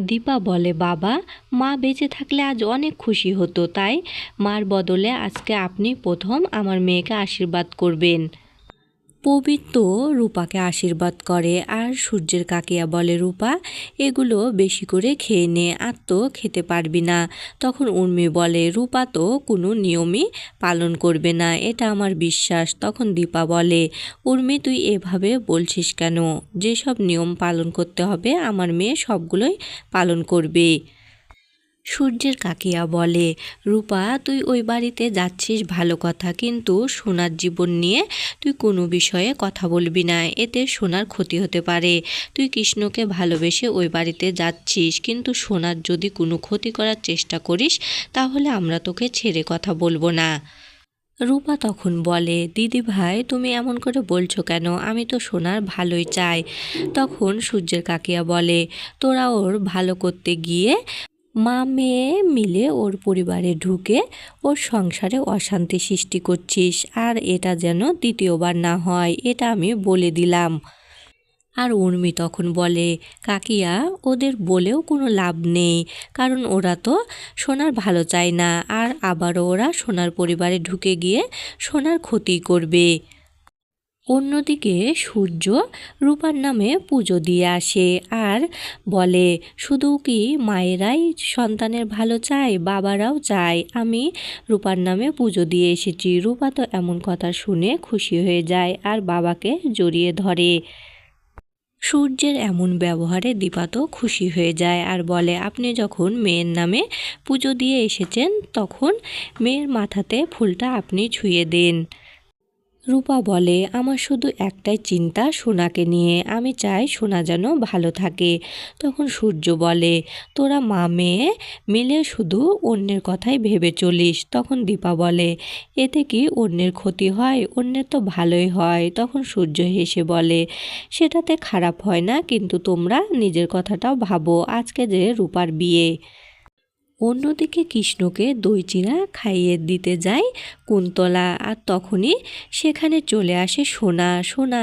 দীপা বলে, বাবা, মা বেঁচে থাকলে আজ অনেক খুশি হতো, তাই মার বদলে আজকে আপনি প্রথম আমার মেয়েকে আশীর্বাদ করবেন। পবিত্র রূপাকে আশীর্বাদ করে আর সূর্যের কাকিয়া বলে, রূপা, এগুলো বেশি করে খেয়ে নে, আর তো খেতে পারবি না। তখন উর্মি বলে, রূপা তো কোনো নিয়মই পালন করবে না, এটা আমার বিশ্বাস। তখন দীপা বলে, উর্মি, তুই এভাবে বলছিস কেন? যেসব নিয়ম পালন করতে হবে, আমার মেয়ে সবগুলোই পালন করবে। সূর্যের কাকিয়া বলে, রূপা, তুই ওই বাড়িতে যাচ্ছিস ভালো কথা, কিন্তু সোনার জীবন নিয়ে তুই কোনো বিষয়ে কথা বলবি না। এতে সোনার ক্ষতি হতে পারে। তুই কৃষ্ণকে ভালোবেসে ওই বাড়িতে যাচ্ছিস, কিন্তু সোনার যদি কোনো ক্ষতি করার চেষ্টা করিস, তাহলে আমরা তোকে ছেড়ে কথা বলব না। রূপা তখন বলে, দিদি ভাই, তুমি এমন করে বলছো কেন? আমি তো সোনার ভালোই চাই। তখন সূর্যের কাকিয়া বলে, তোরা ওর ভালো করতে গিয়ে মা মেয়ে মিলে ওর পরিবারে ঢুকে ওর সংসারে অশান্তি সৃষ্টি করছিস, আর এটা যেন দ্বিতীয়বার না হয়, এটা আমি বলে দিলাম। আর উর্মি তখন বলে, কাকিয়া, ওদের বলেও কোনো লাভ নেই, কারণ ওরা তো সোনার ভালো চায় না, আর আবারও ওরা সোনার পরিবারে ঢুকে গিয়ে সোনার ক্ষতি করবে। অন্যদিকে সূর্য রূপার নামে পুজো দিয়ে আসে আর বলে, শুধু কি মায়েরাই সন্তানের ভালো চায়, বাবারাও চায়? আমি রূপার নামে পুজো দিয়ে এসেছি। রূপা তো এমন কথা শুনে খুশি হয়ে যায় আর বাবাকে জড়িয়ে ধরে। সূর্যের এমন ব্যবহারে দীপা তো খুশি হয়ে যায় আর বলে, আপনি যখন মেয়ের নামে পুজো দিয়ে এসেছেন, তখন মেয়ের মাথাতে ফুলটা আপনি ছুঁয়ে দিন। রূপা বলে, আমার শুধু একটাই চিন্তা সোনাকে নিয়ে। আমি চাই সোনা যেন ভালো থাকে। তখন সূর্য বলে, তোরা মা মেয়ে মিলে শুধু অন্যের কথাই ভেবে চলিস। তখন দীপা বলে, এতে কি অন্যের ক্ষতি হয়? অন্যের তো ভালোই হয়। তখন সূর্য হেসে বলে, সেটাতে খারাপ হয় না, কিন্তু তোমরা নিজের কথাটাও ভাবো। আজকে যে রূপার বিয়ে। অন্যদিকে কৃষ্ণকে দই চিরা খাইয়ে দিতে যায় কুন্তলা, আর তখনই সেখানে চলে আসে সোনা। সোনা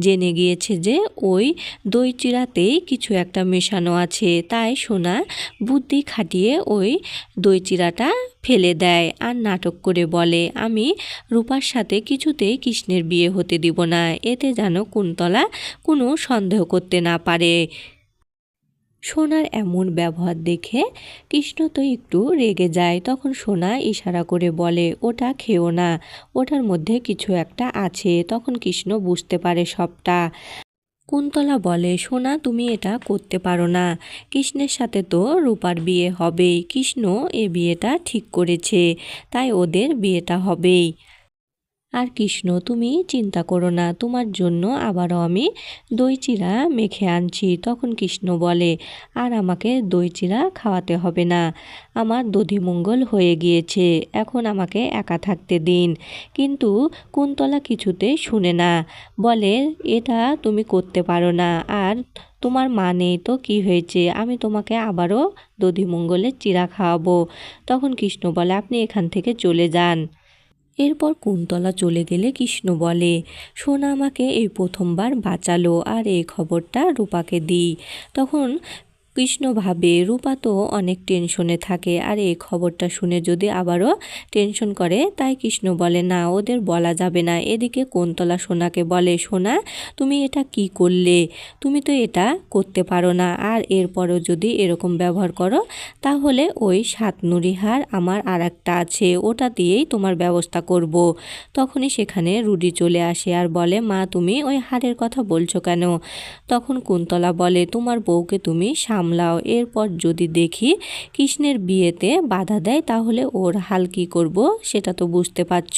জেনে গিয়েছে যে ওই দই চিরাতেই কিছু একটা মেশানো আছে। তাই সোনা বুদ্ধি খাটিয়ে ওই দই চিরাটা ফেলে দেয় আর নাটক করে বলে, আমি রূপার সাথে কিছুতেই কৃষ্ণের বিয়ে হতে দিব না। এতে যেন কুন্তলা কোনো সন্দেহ করতে না পারে। সোনার এমন ব্যবহার দেখে কৃষ্ণ তো একটু রেগে যায়। তখন সোনা ইশারা করে বলে, ওটা খেও না, ওটার মধ্যে কিছু একটা আছে তখন কৃষ্ণ বুঝতে পারে সবটা। কুন্তলা বলে, সোনা, তুমি এটা করতে পারো না। কৃষ্ণের সাথে তো রূপার বিয়ে হবেই। কৃষ্ণ এ বিয়েটা ঠিক করেছে, তাই ওদের বিয়েটা হবেই। আর কৃষ্ণ, তুমি চিন্তা করো না, তোমার জন্য আবারও আমি দই চিরা মেখে আনছি। তখন কৃষ্ণ বলে, আর আমাকে দই চিরা খাওয়াতে হবে না। আমার দধিমঙ্গল হয়ে গিয়েছে, এখন আমাকে একা থাকতে দিন। কিন্তু কুন্তলা কিছুতে শুনে না, বলে, এটা তুমি করতে পারো না, আর তোমার মা নেই তো কী হয়েছে? আমি তোমাকে আবারও দধিমঙ্গলের চিরা খাওয়াবো। তখন কৃষ্ণ বলে, আপনি এখান থেকে চলে যান। এরপর কুন্তলা চলে গেলে কৃষ্ণ বলে, সোনা আমাকে এই প্রথমবার বাঁচালো, আর এই খবরটা রূপাকে দিই। তখন কৃষ্ণ ভাবে রূপা তো অনেক টেনশনে থাকে। আর এই খবরটা শুনে যদি আবারও টেনশন করে, তাই কৃষ্ণ বলে, না, ওদের বলা যাবে না। এদিকে কোনতলা সোনাকে বলে, সোনা, তুমি এটা কি করলে? তুমি তো এটা করতে পারো না। আর এরপরও যদি এরকম ব্যবহার করো, তাহলে ওই সাত হার আমার আর একটা আছে। ওটা দিয়েই তোমার ব্যবস্থা করব। তখনই সেখানে রুডি চলে আসে আর বলে, মা, তুমি ওই হারের কথা বলছো কেন? তখন কুন্তলা বলে, তোমার বউকে তুমি সাম সামলাও। এরপর যদি দেখি কৃষ্ণের বিয়েতে বাধা দেয়, তাহলে ওর হাল কী করব সেটা তো বুঝতে পারছ।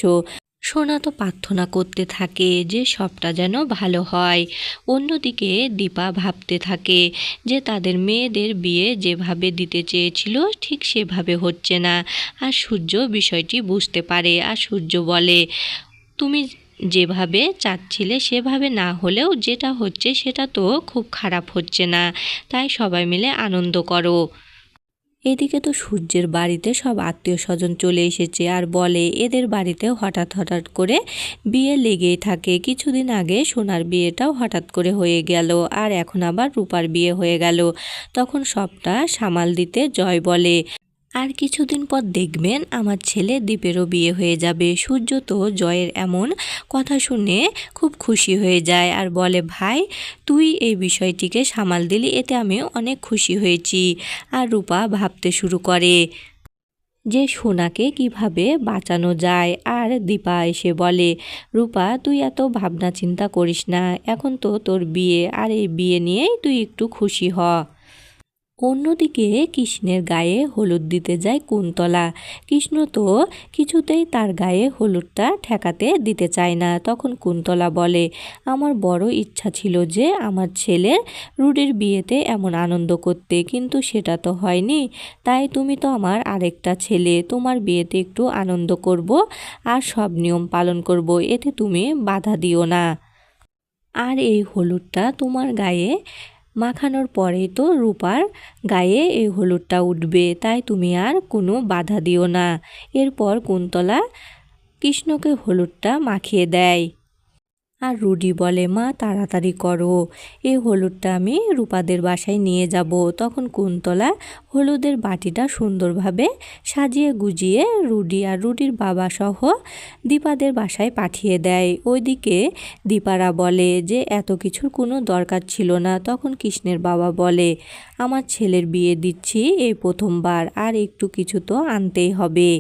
সোনা তো প্রার্থনা করতে থাকে যে সবটা যেন ভালো হয়। অন্যদিকে দীপা ভাবতে থাকে যে তাদের মেয়েদের বিয়ে যেভাবে দিতে চেয়েছিল, ঠিক সেভাবে হচ্ছে না। আর সূর্য বিষয়টি বুঝতে পারে। আর সূর্য বলে, তুমি যেভাবে চাচ্ছিলে সেভাবে না হলেও যেটা হচ্ছে সেটা তো খুব খারাপ হচ্ছে না। তাই সবাই মিলে আনন্দ করো। এদিকে তো সূর্যের বাড়িতে সব আত্মীয় স্বজন চলে এসেছে আর বলে, এদের বাড়িতেও হঠাৎ হঠাৎ করে বিয়ে লেগেই থাকে। কিছুদিন আগে সোনার বিয়েটাও হঠাৎ করে হয়ে গেল আর এখন আবার রূপার বিয়ে হয়ে গেল। তখন সবটা সামাল দিতে জয় বলে আর কিছুদিন পর দেখবেন আমার ছেলে দীপেরও বিয়ে হয়ে যাবে। সূর্য তো জয়ের এমন কথা শুনে খুব খুশি হয়ে যায় আর বলে, ভাই, তুই এই বিষয়টিকে সামাল দিলি, এতে আমি অনেক খুশি হয়েছি। আর রূপা ভাবতে শুরু করে যে সোনাকে কীভাবে বাঁচানো যায়। আর দীপা এসে বলে, রূপা, তুই এত ভাবনা চিন্তা করিস না। এখন তো তোর বিয়ে, আর এই বিয়ে নিয়েই তুই একটু খুশি হ। অন্যদিকে কৃষ্ণের গায়ে হলুদ দিতে যায় কুন্তলা। কৃষ্ণ তো কিছুতেই তার গায়ে হলুদটা ঠেকাতে দিতে চায় না। তখন কুন্তলা বলে, আমার বড় ইচ্ছা ছিল যে আমার ছেলের রুডির বিয়েতে এমন আনন্দ করতে, কিন্তু সেটা তো হয়নি। তাই তুমি তো আমার আরেকটা ছেলে, তোমার বিয়েতে একটু আনন্দ করব আর সব নিয়ম পালন করব, এতে তুমি বাধা দিও না। আর এই হলুদটা তোমার গায়ে মাখানোর পরে তো রূপার গায়ে এই হলুদটা উঠবে, তাই তুমি আর কোনো বাধা দিও না। এরপর কুন্তলা কৃষ্ণকে হলুদটা মাখিয়ে দেয়। আর রুডি বলে, মা, তাড়াতাড়ি করো। এই হলুদটা আমি রূপাদের বাসায় নিয়ে যাব। তখন কুন্তলা হলুদের বাটিটা সুন্দরভাবে সাজিয়ে গুজিয়ে রুডি আর রুডির বাবা সহ দীপাদের বাসায় পাঠিয়ে দেয়। ওইদিকে দীপারা বলে যে, এত কিছুর কোনো দরকার ছিল না। তখন কৃষ্ণের বাবা বলে, আমার ছেলের বিয়ে দিচ্ছি এই প্রথমবার, আর একটু কিছু তো আনতেই হবে।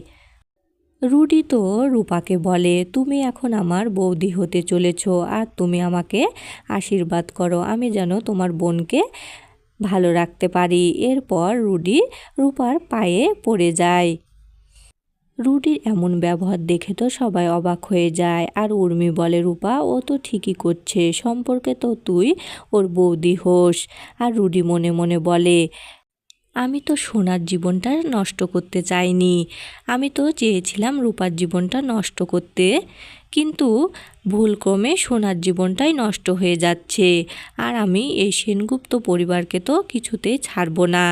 রুডি তো রূপাকে বলে, তুমি এখন আমার বৌদি হতে চলেছ, আর তুমি আমাকে আশীর্বাদ করো, আমি যেন তোমার বোনকে ভালো রাখতে পারি এরপর রুডি রূপার পায়ে পড়ে যায়। রুডির এমন ব্যবহার দেখে তো সবাই অবাক হয়ে যায়। আর উর্মি বলে, রূপা, ও তো ঠিকই করছে, সম্পর্কে তো তুই ওর বৌদি হোস আর রুডি মনে মনে বলে আমি তো সোনার জীবনটা নষ্ট করতে চাইনি। আমি তো চেয়েছিলাম রূপার জীবনটা নষ্ট করতে। কিন্তু ভুলক্রমে সোনার জীবনটাই নষ্ট হয়ে যাচ্ছে। আর আমি এই সেনগুপ্ত পরিবারকে তো কিছুতেই ছাড়বো না।